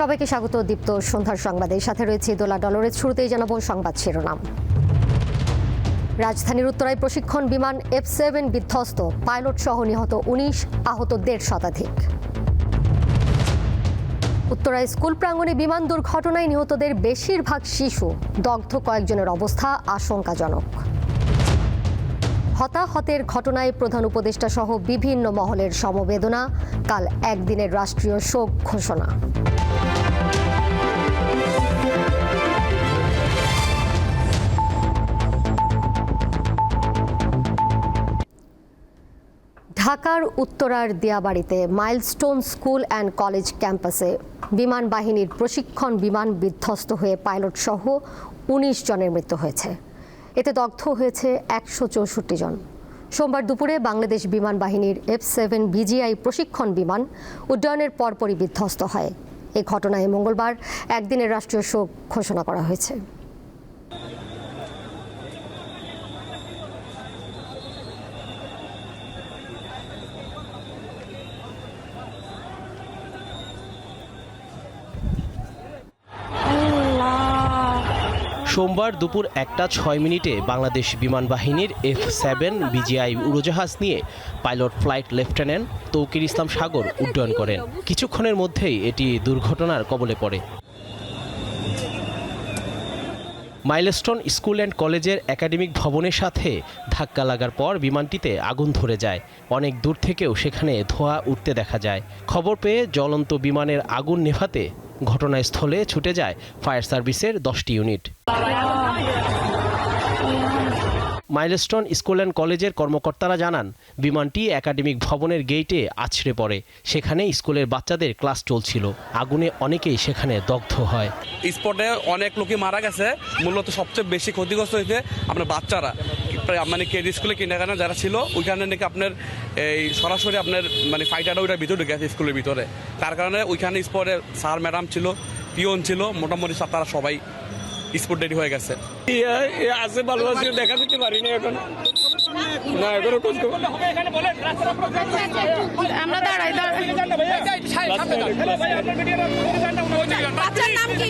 সবাইকে স্বাগত দীপ্ত সন্ধ্যার সংবাদে। সাথে রয়েছে দোলা ডলরের শুরুতেই জানাব সংবাদ শিরোনাম। রাজধানীর উত্তরায় প্রশিক্ষণ বিমান এফ সেভেন বিধ্বস্ত। পাইলট সহ নিহত উনিশ, আহত দেড় শতাধিক। উত্তরায় স্কুল প্রাঙ্গণে বিমান দুর্ঘটনায় নিহতদের বেশিরভাগ শিশু। দগ্ধ কয়েকজনের অবস্থা আশঙ্কাজনক। হতাহতের ঘটনায় প্রধান উপদেষ্টা সহ বিভিন্ন মহলের সমবেদনা। কাল একদিনের রাষ্ট্রীয় শোক ঘোষণা। ঢাকার উত্তরার দিয়াবাড়িতে মাইলস্টোন স্কুল অ্যান্ড কলেজ ক্যাম্পাসে বিমান বাহিনীর প্রশিক্ষণ বিমান বিধ্বস্ত হয়ে পাইলট সহ উনিশ জনের মৃত্যু হয়েছে। এতে দগ্ধ হয়েছে একশো চৌষট্টি জন। সোমবার দুপুরে বাংলাদেশ বিমান বাহিনীর এফ সেভেন বিজিআই প্রশিক্ষণ বিমান উড্ডয়নের পরপরই বিধ্বস্ত হয়। এই ঘটনায় মঙ্গলবার একদিনের রাষ্ট্রীয় শোক ঘোষণা করা হয়েছে। সোমবার দুপুর একটা ছয় মিনিটে বাংলাদেশ বিমান বাহিনীর এফ সেভেন বিজিআই উড়োজাহাজ নিয়ে pilot flight lieutenant Tauqir Islam Sagar উড্ডয়ন করেন। কিছুক্ষণের মধ্যেই এটি দুর্ঘটনার কবলে পড়ে। মাইলস্টোন স্কুল অ্যান্ড কলেজের একাডেমিক ভবনের সাথে ধাক্কা লাগার পর বিমানটিতে আগুন ধরে যায়। অনেক দূর থেকেও সেখানে ধোঁয়া উঠতে দেখা যায়। খবর পেয়ে জ্বলন্ত বিমানের আগুন নেভাতে ঘটনাস্থলে ছুটে যায় ফায়ার সার্ভিসের দশটি ইউনিট। মাইলস্টোন স্কুল অ্যান্ড কলেজের কর্মকর্তারা জানান, বিমানটি একাডেমিক ভবনের গেইটে আছড়ে পড়ে। সেখানে স্কুলের বাচ্চাদের ক্লাস চলছিল। আগুনে অনেকেই সেখানে দগ্ধ হয়। স্পটে অনেক লোকই মারা গেছে। মূলত সবচেয়ে বেশি ক্ষতিগ্রস্ত হয়েছে আপনার বাচ্চারা। মানে কেডি স্কুলে কিনাকানা যারা ছিল, ওইখানে নাকি আপনার এই সরাসরি আপনার মানে ফাইটারটা ওইটার ভিতরে ঢুকে আছে স্কুলের ভিতরে। তার কারণে ওইখানে স্পটে স্যার ম্যাডাম ছিল, পিয়ন ছিল, মোটামুটি তারা সবাই স্পট রেডি হয়ে গেছে। আছে ভালো আছে দেখা দিতে পারিনি এখন। না এখনও খোঁজ খবর আমরা দাঁড়াই বাচ্চার নাম কি?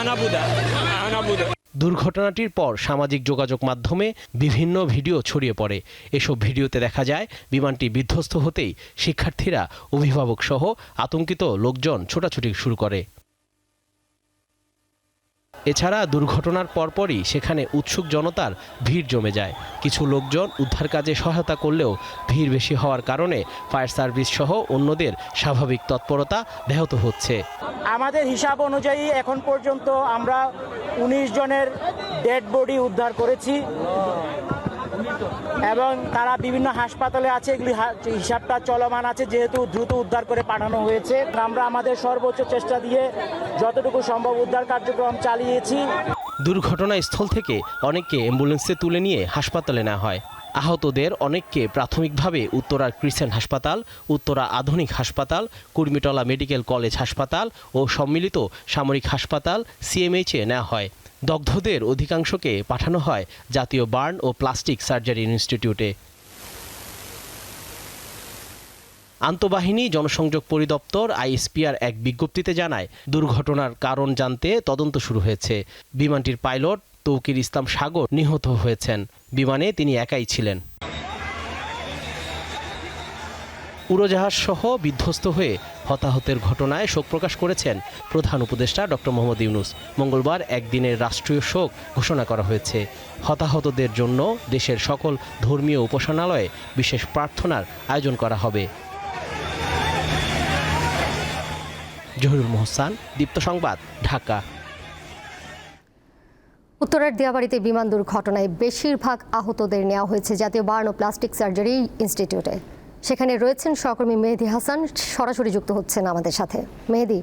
আনাবুদা আনাবুদা। দুর্ঘটনাটির পর সামাজিক যোগাযোগ মাধ্যমে বিভিন্ন ভিডিও ছড়িয়ে পড়ে। এসব ভিডিওতে দেখা যায় বিমানটি বিধ্বস্ত হতেই শিক্ষার্থীরা অভিভাবক সহ আতঙ্কিত লোকজন ছোটাছুটি শুরু করে। এছাড়া দুর্ঘটনার পরপরই সেখানে উৎসুক জনতার ভিড় জমে যায়। কিছু লোকজন উদ্ধার কাজে সহায়তা করলেও ভিড় বেশি হওয়ার কারণে ফায়ার সার্ভিস সহ অন্যদের স্বাভাবিক তৎপরতা ব্যাহত হচ্ছে। আমাদের হিসাব অনুযায়ী এখন পর্যন্ত আমরা উনিশ জনের ডেড বডি উদ্ধার করেছি। এবং তারা বিভিন্ন হাসপাতালে আছে, এগুলি হিসাবটা চলমান আছে, যেহেতু দ্রুত উদ্ধার করে পাঠানো হয়েছে। আমরা আমাদের সর্বোচ্চ চেষ্টা দিয়ে যতটুকু সম্ভব উদ্ধার কার্যক্রম চালিয়েছি। দুর্ঘটনাস্থল থেকে অনেককে অ্যাম্বুলেন্সে তুলে নিয়ে হাসপাতালে নেওয়া হয়। আহতদের অনেককে প্রাথমিকভাবে উত্তরার ক্রিসেন্ট হাসপাতাল, উত্তরা আধুনিক হাসপাতাল, কুর্মিটলা মেডিকেল কলেজ হাসপাতাল ও সম্মিলিত সামরিক হাসপাতাল সিএমএইচে নেওয়া হয়। দগ্ধদের অধিকাংশকে পাঠানো হয় জাতীয় বার্ন ও প্লাস্টিক সার্জারি ইনস্টিটিউটে। আন্তঃবাহিনী জনসংযোগ পরিদপ্তর আইএসপিআর এক বিজ্ঞপ্তিতে জানায়, দুর্ঘটনার কারণ জানতে তদন্ত শুরু হয়েছে। বিমানটির পাইলট তৌকির ইসলাম সাগর নিহত হয়েছেন। বিমানে তিনি একাই ছিলেন। উড়োজাহাজ সহ বিধ্বস্ত হয়ে হতাহতের ঘটনায় শোক প্রকাশ করেছেন প্রধান উপদেষ্টা ডক্টর মোহাম্মদ ইউনুস। মঙ্গলবার একদিনের রাষ্ট্রীয় শোক ঘোষণা করা হয়েছে। হতাহতদের জন্য দেশের সকল ধর্মীয় উপাসনালয়ে বিশেষ প্রার্থনার আয়োজন করা হবে। জহিরুল মোহসান, দীপ্ত সংবাদ, ঢাকা। উত্তরের দিয়াবাড়িতে বিমান দুর্ঘটনায় বেশিরভাগ আহতদের নেওয়া হয়েছে। জাতীয় বার্ন ও প্লাস্টিক সার্জারি ইনস্টিটিউটে। সেখানে রয়েছেন সহকর্মী মেহেদি হাসান, সরাসরি যুক্ত হচ্ছেন আমাদের সাথে। মেহেদি,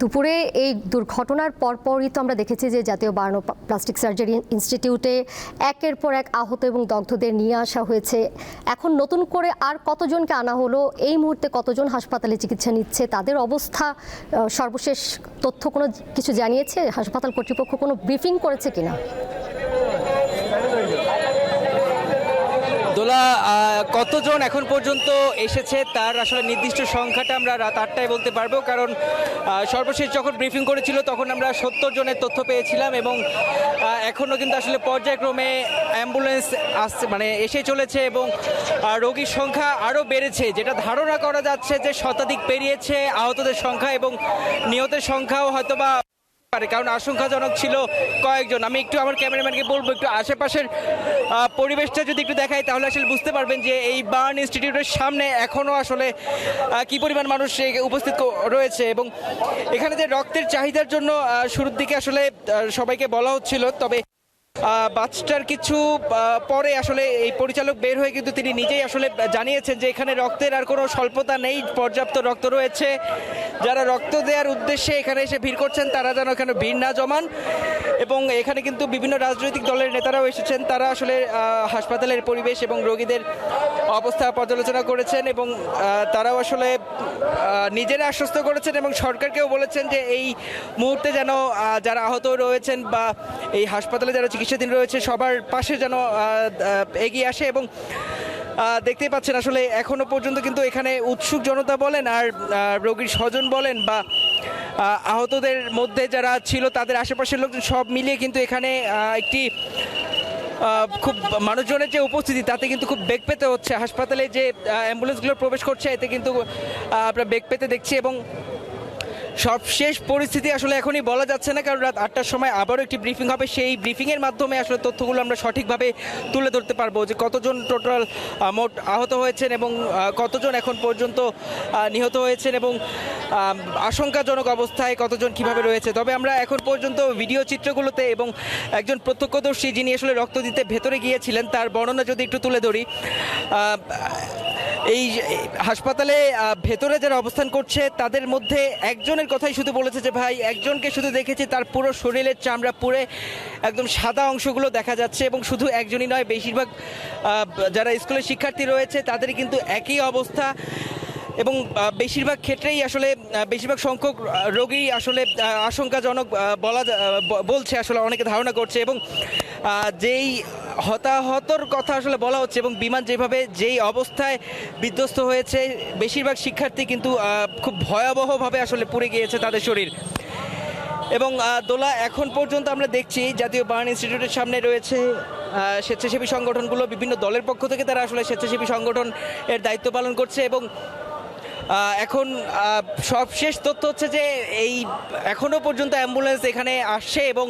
দুপুরে এই দুর্ঘটনার পরপরই তো আমরা দেখেছি যে জাতীয় বার্ন প্লাস্টিক সার্জারি ইনস্টিটিউটে একের পর এক আহত এবং দগ্ধদের নিয়ে আসা হয়েছে। এখন নতুন করে আর কতজনকে আনা হলো? এই মুহূর্তে কতজন হাসপাতালে চিকিৎসা নিচ্ছে? তাদের অবস্থা সর্বশেষ তথ্য কোনো কিছু জানিয়েছে? হাসপাতাল কর্তৃপক্ষ কোনো ব্রিফিং করেছে কিনা? দোলা কতজন এখন পর্যন্ত এসেছে তার আসলে নির্দিষ্ট সংখ্যাটা আমরা রাত আটটায় বলতে পারব। কারণ সর্বশেষ যখন ব্রিফিং করেছিল তখন আমরা সত্তর জনের তথ্য পেয়েছিলাম এবং আহ, এখনও কিন্তু আসলে পর্যায়ক্রমে অ্যাম্বুলেন্স আসছে মানে এসে চলেছে এবং রোগীর সংখ্যা আরও বেড়েছে। যেটা ধারণা করা যাচ্ছে যে শতাধিক পেরিয়েছে আহতদের সংখ্যা এবং নিহতের সংখ্যাও হয়তোবা পারে, কারণ আশঙ্কাজনক ছিল কয়েকজন। আমি একটু আমার ক্যামেরাম্যানকে বলব, একটু আশেপাশের পরিবেশটা যদি একটু দেখাই, তাহলে আসলে বুঝতে পারবেন যে এই বার্ন ইনস্টিটিউটের সামনে এখনও আসলে কি পরিমাণ মানুষ উপস্থিত রয়েছে। এবং এখানে যে রক্তের চাহিদার জন্য শুরুর দিকে আসলে সবাইকে বলা হচ্ছিল, তবে বাসটার কিছু পরে আসলে এই পরিচালক বের হয়ে কিন্তু তিনি নিজেই আসলে জানিয়েছেন যে এখানে রক্তের আর কোনো স্বল্পতা নেই, পর্যাপ্ত রক্ত রয়েছে। যারা রক্ত দেওয়ার উদ্দেশ্যে এখানে এসে ভিড় করছেন, তারা যেন এখানে ভিড় না জমান। এবং এখানে কিন্তু বিভিন্ন রাজনৈতিক দলের নেতারাও এসেছেন, তারা আসলে হাসপাতালের পরিবেশ এবং রোগীদের অবস্থা পর্যালোচনা করেছেন এবং তারাও আসলে নিজেরা আশ্বস্ত করেছেন এবং সরকারকেও বলেছেন যে এই মুহূর্তে যেন যারা আহত রয়েছেন বা এই হাসপাতালে যারা চিকিৎসাধীন রয়েছে, সবার পাশে যেন এগিয়ে আসে এবং দেখতেই পাচ্ছেন আসলে এখনও পর্যন্ত কিন্তু এখানে উৎসুক জনতা বলেন আর রোগীর স্বজন বলেন বা আহতদের মধ্যে যারা ছিল তাদের আশেপাশের লোকজন সব মিলিয়ে কিন্তু এখানে একটি খুব মানুষজনের যে উপস্থিতি তাতে কিন্তু খুব বেগ পেতে হচ্ছে। হাসপাতালে যে অ্যাম্বুলেন্সগুলো প্রবেশ করছে এতে কিন্তু আমরা বেগ পেতে দেখছি এবং সবশেষ পরিস্থিতি আসলে এখনই বলা যাচ্ছে না, কারণ রাত আটটার সময় আবারও একটি ব্রিফিং হবে। সেই ব্রিফিংয়ের মাধ্যমে আসলে তথ্যগুলো আমরা সঠিকভাবে তুলে ধরতে পারব যে কতজন টোটাল মোট আহত হয়েছেন এবং কতজন এখন পর্যন্ত নিহত হয়েছেন এবং আশঙ্কাজনক অবস্থায় কতজন কীভাবে রয়েছে। তবে আমরা এখন পর্যন্ত ভিডিও চিত্রগুলোতে এবং একজন প্রত্যক্ষদর্শী যিনি আসলে রক্ত দিতে ভেতরে গিয়েছিলেন, তার বর্ণনা যদি একটু তুলে ধরি এই হাসপাতালে ভেতরে যারা অবস্থান করছে, তাদের মধ্যে একজনের কথাই শুধু বলেছে যে, ভাই, একজনকে শুধু দেখেছি, তার পুরো শরীরের চামড়া পুরে একদম সাদা অংশগুলো দেখা যাচ্ছে এবং শুধু একজনই নয়, বেশিরভাগ যারা স্কুলের শিক্ষার্থী রয়েছে তাদের কিন্তু একই অবস্থা। এবং বেশিরভাগ ক্ষেত্রেই আসলে বেশিরভাগ সংখ্যক রোগী আসলে আশঙ্কাজনক বলা বলছে আসলে, অনেকে ধারণা করছে এবং যেই হতাহতর কথা আসলে বলা হচ্ছে এবং বিমান যেভাবে যেই অবস্থায় বিধ্বস্ত হয়েছে, বেশিরভাগ শিক্ষার্থী কিন্তু খুব ভয়াবহভাবে আসলে পুড়ে গিয়েছে তাদের শরীর। এবং দোলা এখন পর্যন্ত আমরা দেখছি, জাতীয় বার্ন ইনস্টিটিউটের সামনে রয়েছে স্বেচ্ছাসেবী সংগঠনগুলো বিভিন্ন দলের পক্ষ থেকে তারা আসলে স্বেচ্ছাসেবী সংগঠন এর দায়িত্ব পালন করছে এবং এখন সবশেষ তথ্য হচ্ছে যে এই এখনও পর্যন্ত অ্যাম্বুলেন্স এখানে আসছে এবং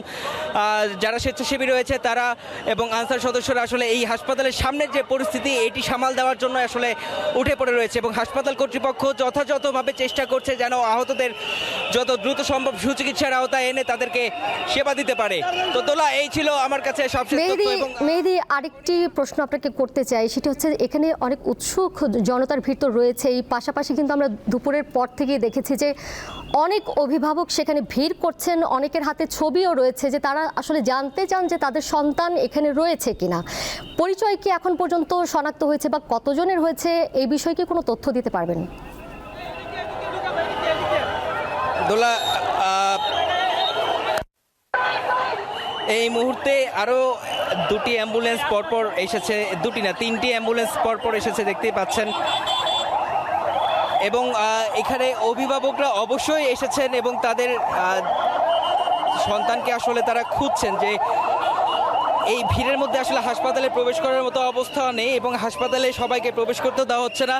যারা স্বেচ্ছাসেবী রয়েছে তারা এবং আনসার সদস্যরা আসলে এই হাসপাতালের সামনের যে পরিস্থিতি এটি সামাল দেওয়ার জন্য আসলে উঠে পড়ে রয়েছে এবং হাসপাতাল কর্তৃপক্ষ যথাযথভাবে চেষ্টা করছে যেন আহতদের যত দ্রুত সম্ভব সুচিকিৎসার আওতায় এনে তাদেরকে সেবা দিতে পারে। তো তোলা এই ছিল আমার কাছে সবশেষ মেহেদি আরেকটি প্রশ্ন আপনাকে করতে চাই সেটি হচ্ছে এখানে অনেক উৎসুক জনতার ভিড় তো রয়েছে এই পাশাপাশি কিন্তু আমরা দুপুরের পর থেকেই দেখেছি যে অনেক অভিভাবক সেখানে ভিড় করছেন, অনেকের হাতে ছবিও রয়েছে যে তারা আসলে জানতে চান যে তাদের সন্তান এখানে রয়েছে কিনা। পরিচয় কি এখন পর্যন্ত শনাক্ত হয়েছে বা কতজনের হয়েছে? এই বিষয়ে কি কোনো তথ্য দিতে পারবেন? দোলা এই মুহূর্তে আরও দুটি অ্যাম্বুলেন্স পরপর এসেছে, দুটি না, তিনটি অ্যাম্বুলেন্স পরপর এসেছে, দেখতেই পাচ্ছেন। এবং এখানে অভিভাবকরা অবশ্যই এসেছেন এবং তাদের সন্তানকে আসলে তারা খুঁজছেন যে এই ভিড়ের মধ্যে আসলে হাসপাতালে প্রবেশ করার মতো অবস্থা নেই এবং হাসপাতালে সবাইকে প্রবেশ করতে দেওয়া হচ্ছে না।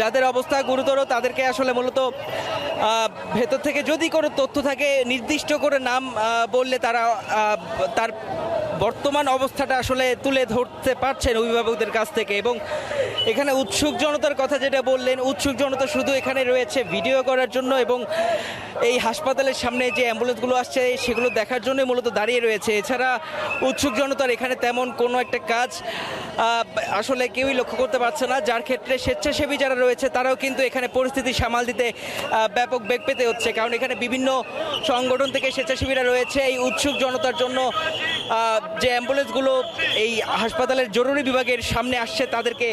যাদের অবস্থা গুরুতর তাদেরকে আসলে মূলত ভেতর থেকে যদি কোনো তথ্য থাকে, নির্দিষ্ট করে নাম বললে তারা তার বর্তমান অবস্থাটা আসলে তুলে ধরতে পারছেন অভিভাবকদের কাছ থেকে এবং এখানে উৎসুক জনতার কথা যেটা বললেন, উৎসুক জনতা শুধু এখানে রয়েছে ভিডিও করার জন্য এবং এই হাসপাতালের সামনে যে অ্যাম্বুলেন্সগুলো আসছে সেগুলো দেখার জন্য মূলত দাঁড়িয়ে রয়েছে। এছাড়া উৎসুক জনতার এখানে তেমন কোনো একটা কাজ আসলে কেউই লক্ষ্য করতে পারছে না। যার ক্ষেত্রে স্বেচ্ছাসেবী যারা রয়েছে তারাও কিন্তু এখানে পরিস্থিতি সামাল দিতে ব্যাপক বেগ পেতে হচ্ছে। কারণ এখানে বিভিন্ন সংগঠন থেকে স্বেচ্ছাসেবীরা রয়েছে। এই উৎসুক জনতার জন্য যে অ্যাম্বুলেন্সগুলো এই হাসপাতালের জরুরি বিভাগের সামনে আসছে তাদেরকে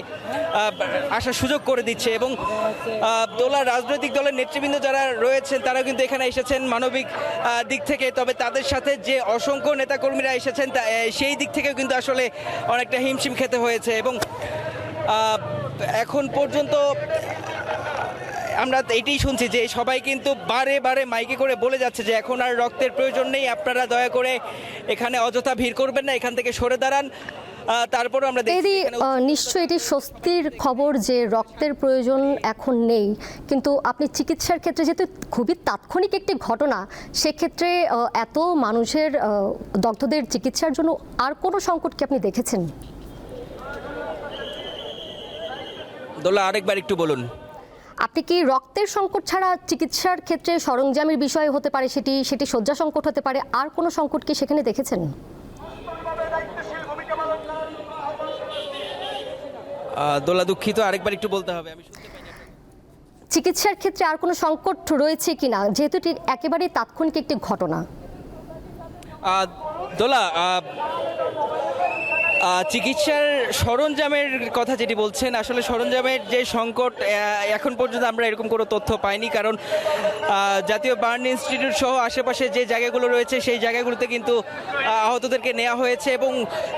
আসার সুযোগ করে দিচ্ছে এবং আহ, দোলা রাজনৈতিক দলের নেতৃবৃন্দ যারা রয়েছেন তারা কিন্তু এখানে এসেছেন মানবিক দিক থেকে। তবে তাদের সাথে যে অসংখ্য নেতাকর্মীরা এসেছেন সেই দিক থেকেও কিন্তু আসলে অনেকটা হিমশিম খেতে হয়েছে এবং এখন পর্যন্ত আমরা এটাই শুনছি যে সবাই কিন্তু বারে বারে মাইকে করে বলে যাচ্ছে যে এখন আর রক্তের প্রয়োজন নেই আপনারা দয়া করে এখানে অযথা ভিড় করবেন না এখান থেকে সরে দাঁড়ান। তারপরও আমরা এদি নিশ্চয়ই এটি স্বস্তির খবর যে রক্তের প্রয়োজন এখন নেই। কিন্তু আপনি চিকিৎসার ক্ষেত্রে যেহেতু খুবই তাৎক্ষণিক একটি ঘটনা সেক্ষেত্রে এত মানুষের দগ্ধদের চিকিৎসার জন্য আর কোনো সংকট কি আপনি দেখেছেন? দোলা আরেকবার একটু বলুন। আপনি কি রক্তের সংকট ছাড়া চিকিৎসার ক্ষেত্রে সরঞ্জামের বিষয় হতে পারে সেটি সেটি শয্যা সংকট হতে পারে আর কোনো সংকট কি সেখানে দেখেছেন? দোলা দুঃখিত আরেকবার একটু বলতে হবে আমি চিকিৎসার ক্ষেত্রে আর কোনো সংকট রয়েছে কিনা? যেহেতু এটি একেবারেই তাৎক্ষণিক একটি ঘটনা। দোলা চিকিৎসার সরঞ্জামের কথা যেটি বলছেন, আসলে সরঞ্জামের যে সংকট এখন পর্যন্ত আমরা এরকম কোনো তথ্য পাইনি, কারণ জাতীয় বার্ন ইনস্টিটিউট সহ আশেপাশে যে জায়গাগুলো রয়েছে, সেই জায়গাগুলোতে কিন্তু আহতদেরকে নেওয়া হয়েছে এবং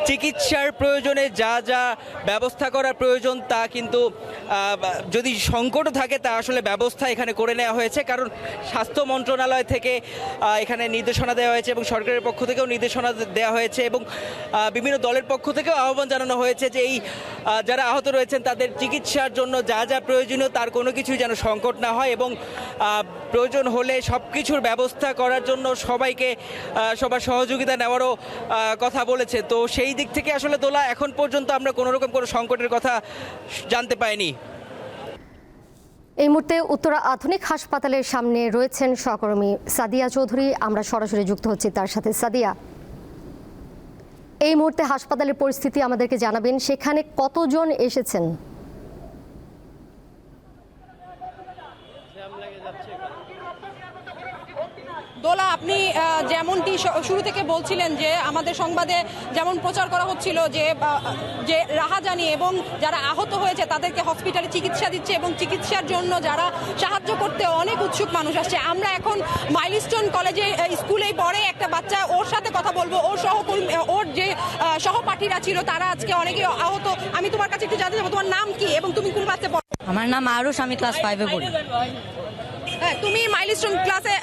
চিকিৎসার প্রয়োজনে যা যা ব্যবস্থা করার প্রয়োজন তা কিন্তু যদি সংকটও থাকে তা আসলে ব্যবস্থা এখানে করে নেওয়া হয়েছে, কারণ স্বাস্থ্য মন্ত্রণালয় থেকে এখানে নির্দেশনা দেওয়া হয়েছে এবং সরকারের পক্ষ থেকেও নির্দেশনা দেওয়া হয়েছে এবং বিভিন্ন দলের পক্ষ থেকেও আহ্বান জানানো হয়েছে যে এই যারা আহত রয়েছেন, তাদের চিকিৎসার জন্য যা যা প্রয়োজনীয়, তার কোনো কিছুই যেন সংকট না হয় এবং প্রয়োজন হলে সব কিছুর ব্যবস্থা করার জন্য সবাইকে সবার সহযোগিতা নেওয়ারও কথা বলেছে। তো সেই দিক থেকে আসলে দোলা, এখন পর্যন্ত আমরা কোনো রকম কোনো সংকটের কথা জানতে পাইনি। এই মুহূর্তে উত্তরা আধুনিক হাসপাতালের সামনে রয়েছেন সহকর্মী সাদিয়া চৌধুরী। আমরা সরাসরি যুক্ত হচ্ছি তার সাথে। সাদিয়া এই মুহূর্তে হাসপাতালের পরিস্থিতি আমাদেরকে জানাবেন। সেখানে কতজন এসেছেন? দোলা আপনি যেমনটি শুরু থেকে বলছিলেন যে আমাদের সংবাদে যেমন প্রচার করা হচ্ছিল যে যে রাহাজানি এবং যারা আহত হয়েছে তাদেরকে হসপিটালে চিকিৎসা দিচ্ছে এবং চিকিৎসার জন্য যারা সাহায্য করতে অনেক উৎসুক মানুষ আসছে। আমরা এখন মাইলস্টোন কলেজে স্কুলেই পড়ে একটা বাচ্চা ওর সাথে কথা বলব। ওর সহকর্মী ওর যে সহপাঠীরা ছিল তারা আজকে অনেকে আহত। আমি তোমার কাছে একটু জানতে চাবো তোমার নাম কি এবং তুমি কোন ক্লাসে পড়ো? আমার নাম আরুষ আমি ক্লাস ফাইভে পড়ি। হ্যাঁ, তুমি মাইলস্টোন ক্লাসে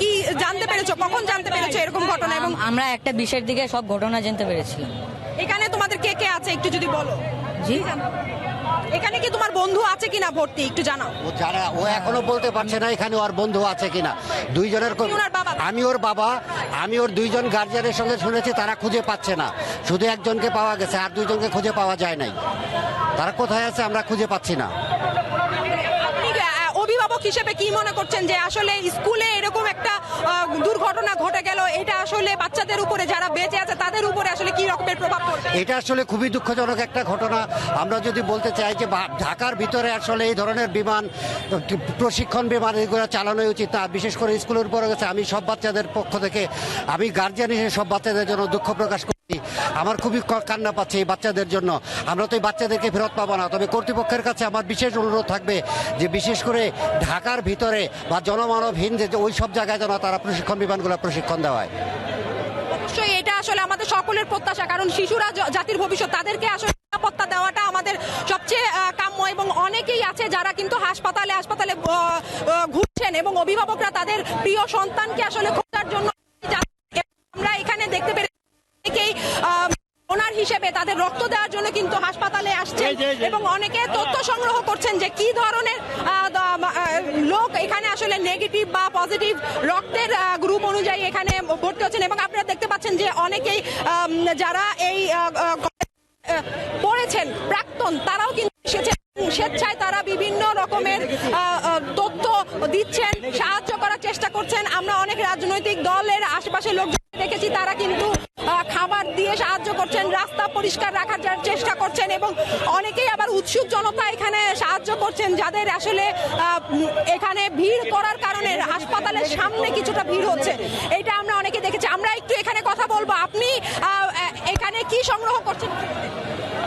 কি জানতে পেরেছ? কখন জানতে পেরেছ এরকম ঘটনা এবং আমরা একটা বিষয়ের দিকে সব ঘটনা জানতে পেরেছিলাম। এখানে তোমাদের কে কে আছে? একটু যদি বলো। জি? এখানে কি তোমার বন্ধু আছে কিনা ভর্তি? একটু জানাও। ও যারা ও এখনও বলতে পারছে না এখানে ওর বন্ধু আছে কিনা। দুইজনের? আমি ওর বাবা আমি ওর দুইজন গার্জিয়ানের সঙ্গে শুনেছি তারা খুঁজে পাচ্ছে না। শুধু একজনকে পাওয়া গেছে আর দুইজনকে খুঁজে পাওয়া যায় নাই। তারা কোথায় আছে আমরা খুঁজে পাচ্ছি না। অভিভাবক হিসেবে কি মনে করছেন যে আসলে স্কুলে এরকম একটা দুর্ঘটনা ঘটে গেল, এটা আসলে বাচ্চাদের উপরে যারা বেঁচে আছে তাদের উপরে আসলে কি রকমের প্রভাব পড়বে? এটা আসলে খুবই দুঃখজনক একটা ঘটনা। আমরা যদি বলতে চাই যে ঢাকার ভিতরে আসলে এই ধরনের বিমান, প্রশিক্ষণ বিমান এগুলো চালানোই উচিত না। বিশেষ করে স্কুলের উপরে গেছে। আমি সব বাচ্চাদের পক্ষ থেকে, আমি গার্জিয়ান হিসেবে সব বাচ্চাদের জন্য দুঃখ প্রকাশ আমার খুবই কান্না পাচ্ছে এই বাচ্চাদের জন্য। আমরা তো এই বাচ্চাদেরকে ফেরত পাবো না। তবে কর্তৃপক্ষের কাছে আমার বিশেষ অনুরোধ থাকবে যে বিশেষ করে ঢাকার ভিতরে বা জনমানবহীন যে ওই সব জায়গায় যেন তারা প্রশিক্ষণ বিমানগুলো প্রশিক্ষণ দেওয়া হয় অবশ্যই এটা আসলে আমাদের সকলের প্রত্যাশা, কারণ শিশুরা জাতির ভবিষ্যৎ, তাদেরকে আসলে নিরাপত্তা দেওয়াটা আমাদের সবচেয়ে কাম্য এবং অনেকেই আছে যারা কিন্তু হাসপাতালে হাসপাতালে ঘুরছেন এবং অভিভাবকরা তাদের প্রিয় সন্তানকে আসলে খোঁজার জন্য আমরা এখানে দেখতে পেরে অনেকেই ওনার হিসেবে তাদের রক্ত দেওয়ার জন্য কিন্তু হাসপাতালে আসছেন এবং অনেকে তথ্য সংগ্রহ করছেন যে কি ধরনের লোক এখানে আসলে নেগেটিভ বা পজিটিভ রক্তের গ্রুপ অনুযায়ী এখানে ভর্তি হচ্ছেন। এবং আপনারা দেখতে পাচ্ছেন যে অনেকেই যারা এই পড়েছেন প্রাক্তন তারাও কিন্তু এসেছেন। স্বেচ্ছায় তারা বিভিন্ন রকমের তথ্য দিচ্ছেন, সাহায্য করার চেষ্টা করছেন। আমরা অনেক রাজনৈতিক দলের আশেপাশে লোক দেখেছি, তারা কিন্তু খাবার দিয়ে সাহায্য করছেন, রাস্তা পরিষ্কার রাখার চেষ্টা করছেন এবং অনেকেই আবার উৎসুক জনতা এখানে সাহায্য করছেন, যাদের আসলে এখানে ভিড় করার কারণে হাসপাতালের সামনে কিছুটা ভিড় হচ্ছে। এটা আমরা অনেকে দেখেছি। আমরা একটু এখানে কথা বলব। আপনি এখানে কি সংগ্রহ করছেন?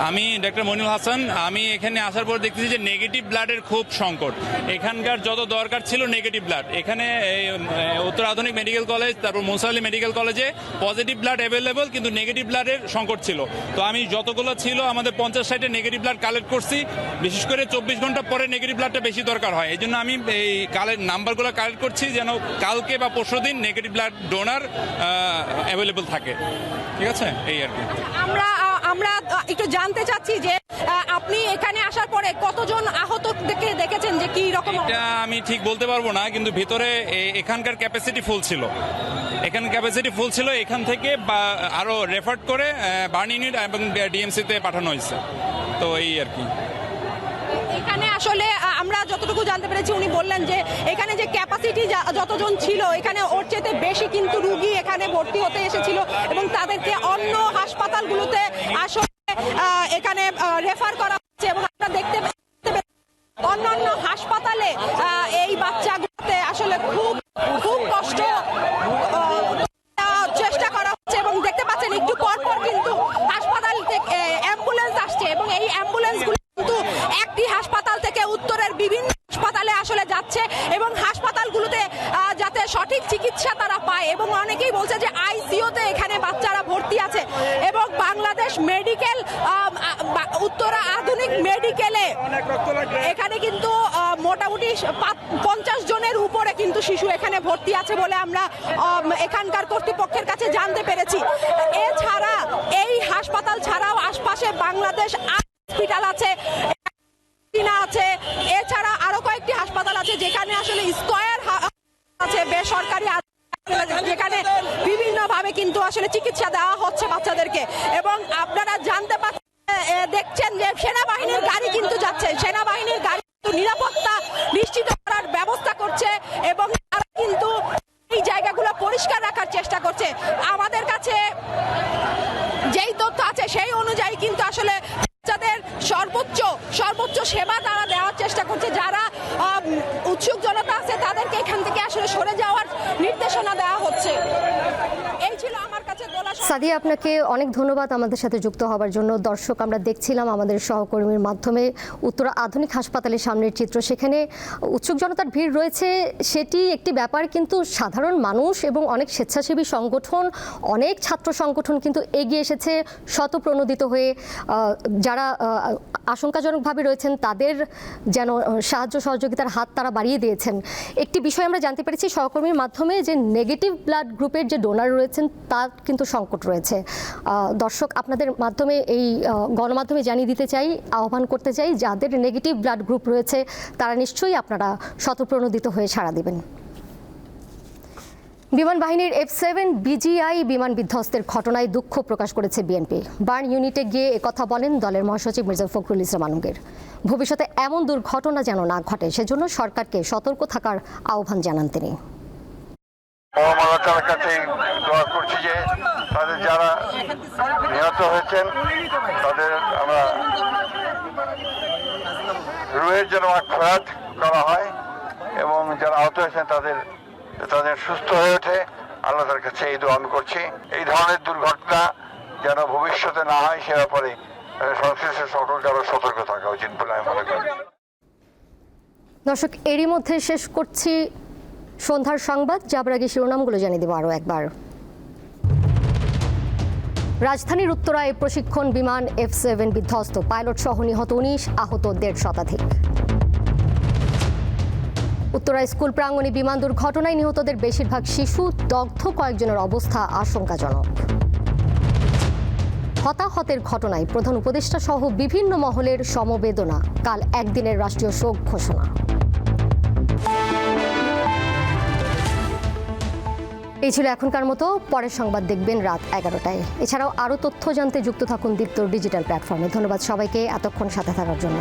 আমি ডক্টর মনিরুল হাসান আমি এখানে আসার পর দেখতেছি যে নেগেটিভ ব্লাডের খুব সংকট। এখানকার যত দরকার ছিল নেগেটিভ ব্লাড এখানে উত্তর আধুনিক মেডিকেল কলেজ তারপর মুসালি মেডিকেল কলেজে পজিটিভ ব্লাড অ্যাভেলেবল কিন্তু নেগেটিভ ব্লাডের সংকট ছিল। তো আমি যতগুলো ছিল আমাদের পঞ্চাশ সাইটে নেগেটিভ ব্লাড কালেক্ট করছি। বিশেষ করে চব্বিশ ঘণ্টা পরে নেগেটিভ ব্লাডটা বেশি দরকার হয়। এই জন্য আমি এই কালের নাম্বারগুলো কালেক্ট করছি যেন কালকে বা পরশু দিন নেগেটিভ ব্লাড ডোনার অ্যাভেলেবল থাকে। ঠিক আছে? এই আর কি। আমরা আহ, আমরা একটু জানতে চাচ্ছি যে আপনি এখানে আসার পরে কতজন আহত দেখে দেখেছেন যে কি রকম আমি ঠিক বলতে পারব না, কিন্তু ভিতরে এখানকার ক্যাপাসিটি ফুল ছিল। এখানে ক্যাপাসিটি ফুল ছিল, এখান থেকে আরও রেফার করে বার্ন ইউনিট এবং ডিএমসিতে পাঠানো হয়েছে। তো এই আর কি। আসলে আমরা যতটুকু জানতে পেরেছি, উনি বললেন যে এখানে যে ক্যাপাসিটি যতজন ছিল, এখানে ওর চেয়ে বেশি কিন্তু রুগী এখানে ভর্তি হতে এসেছিল এবং তাদেরকে অন্য হাসপাতালগুলোতে আসলে এখানে রেফার করা হচ্ছে এবং আমরা দেখতে অন্যান্য হাসপাতালে এই বাচ্চাগুলোতে আসলে খুব খুব কষ্ট আহ, চেষ্টা করা হচ্ছে এবং দেখতে পাচ্ছেন একটু পর পর কিন্তু হাসপাতাল থেকে অ্যাম্বুলেন্স আসছে এবং এই অ্যাম্বুলেন্সগুলো কিন্তু একটি হাসপাতাল থেকে উত্তরের বিভিন্ন হাসপাতালে আসলে যাচ্ছে এবং হাসপাতালগুলোতে আহ, যাতে সঠিক চিকিৎসা তারা পায় এবং অনেকেই বলছে যে আইসিইউতে এখানে বাচ্চারা ভর্তি আছে এবং বাংলাদেশ মেডিকেল উত্তরা আধুনিক মেডিকেলে এখানে কিন্তু আহ, মোটামুটি পাঁচ- পঞ্চাশ জনের উপরে কিন্তু শিশু এখানে ভর্তি আছে বলে আমরা আম, এখানকার কর্তৃপক্ষের কাছে জানতে পেরেছি। এছাড়া এই হাসপাতাল ছাড়াও আশপাশে বাংলাদেশ হসপিটাল আছে আছে, এছাড়া আরও কয়েকটি হাসপাতাল আছে যেখানে আসলে স্কয়ার আছে, বেসরকারি যেখানে বিভিন্ন ভাবে কিন্তু আসলে চিকিৎসা দেওয়া হচ্ছে বাচ্চাদেরকে। এবং আপনারা জানতে পারছেন দেখছেন যে সেনাবাহিনীর গাড়ি কিন্তু যাচ্ছে। সেনাবাহিনীর গাড়ি কিন্তু নিরাপত্তা নিশ্চিত করার ব্যবস্থা করছে এবং তারা কিন্তু এই জায়গাগুলো পরিষ্কার রাখার চেষ্টা করছে। আমাদের কাছে যেই তথ্য আছে সেই অনুযায়ী কিন্তু আসলে বাচ্চাদের সর্বোচ্চ সর্বোচ্চ সেবা তারা দেওয়ার চেষ্টা করছে। যারা আম, উৎসুক জনতা আছে তাদেরকে এখান থেকে আসলে সরে যাওয়ার নির্দেশনা দেওয়া হচ্ছে এই ছিল আমার কাছে দোলা সাদিয়া, আপনাকে অনেক ধন্যবাদ আমাদের সাথে যুক্ত হওয়ার জন্য। দর্শক, আমরা দেখছিলাম আমাদের সহকর্মীর মাধ্যমে উত্তরা আধুনিক হাসপাতালের সামনের চিত্র। সেখানে উৎসুক জনতার ভিড় রয়েছে, সেটি একটি ব্যাপার কিন্তু সাধারণ মানুষ এবং অনেক স্বেচ্ছাসেবী সংগঠন, অনেক ছাত্র সংগঠন কিন্তু এগিয়ে এসেছে শতপ্রণোদিত হয়ে। যারা আশঙ্কাজনকভাবে রয়েছেন, তাদের যেন সাহায্য সহযোগিতার হাত তারা বাড়িয়ে দিয়েছেন। একটি বিষয় আমরা জানতে পেরেছি সহকর্মীর মাধ্যমে, যে নেগেটিভ ব্লাড গ্রুপের যে ডোনার রয়েছেন, তার কিন্তু সংকট রয়েছে। দর্শক, আপনাদের মাধ্যমে এই গণমাধ্যমে জানিয়ে দিতে চাই, আহ্বান করতে চাই, যাদের নেগেটিভ ব্লাড গ্রুপ রয়েছে, তারা নিশ্চয়ই আপনারা শতপ্রণোদিত হয়ে সাড়া দিবেন। বিমান বাহিনীর এফ সেভেন বিজিআই বিমান বিধ্বস্তের ঘটনায় দুঃখ প্রকাশ করেছে বিএনপি বার্ন ইউনিটে গিয়ে একথা বলেন দলের মহাসচিব মির্জা ফখরুল ইসলাম আলমগীর। ভবিষ্যতে এমন দুর্ঘটনা যেন না ঘটে, সেজন্য সরকারকে সতর্ক থাকার আহ্বান জানান তিনি। তাদের যারা নিহত হয়েছেন, তাদের আমরা রুহের যেন আখড়াত করা হয় এবং যারা আহত হয়েছেন তাদের তাদের সুস্থ হয়ে ওঠে। আল্লাহ তার কাছে এই দোয়া আমি করছি। এই ধরনের দুর্ঘটনা যেন ভবিষ্যতে না হয়, সে ব্যাপারে সংশ্লিষ্ট সকলকে আরও সতর্ক থাকা উচিত বলে আমি মনে করি। দর্শক, এরই মধ্যে শেষ করছি সন্ধ্যার সংবাদ। যাবার আগে শিরোনামগুলো জানিয়ে দেবো আরও একবার। রাজধানীর উত্তরায় প্রশিক্ষণ বিমান এফ সেভেন বিধ্বস্ত। পাইলট সহ নিহত উনিশ, আহত দেড় শতাধিক। উত্তরা স্কুল প্রাঙ্গণে বিমান দুর্ঘটনায় নিহতদের বেশিরভাগ শিশু, দগ্ধ কয়েকজনের অবস্থা আশঙ্কাজনক। হতাহতের ঘটনায় প্রধান উপদেষ্টা সহ বিভিন্ন মহলের সমবেদনা। কাল একদিনের রাষ্ট্রীয় শোক ঘোষণা। এই ছিল এখনকার মতো, পরের সংবাদ দেখবেন রাত এগারোটায়। এছাড়াও আরও তথ্য জানতে যুক্ত থাকুন দীপ্ত ডিজিটাল প্ল্যাটফর্মে। ধন্যবাদ সবাইকে এতক্ষণ সাথে থাকার জন্য।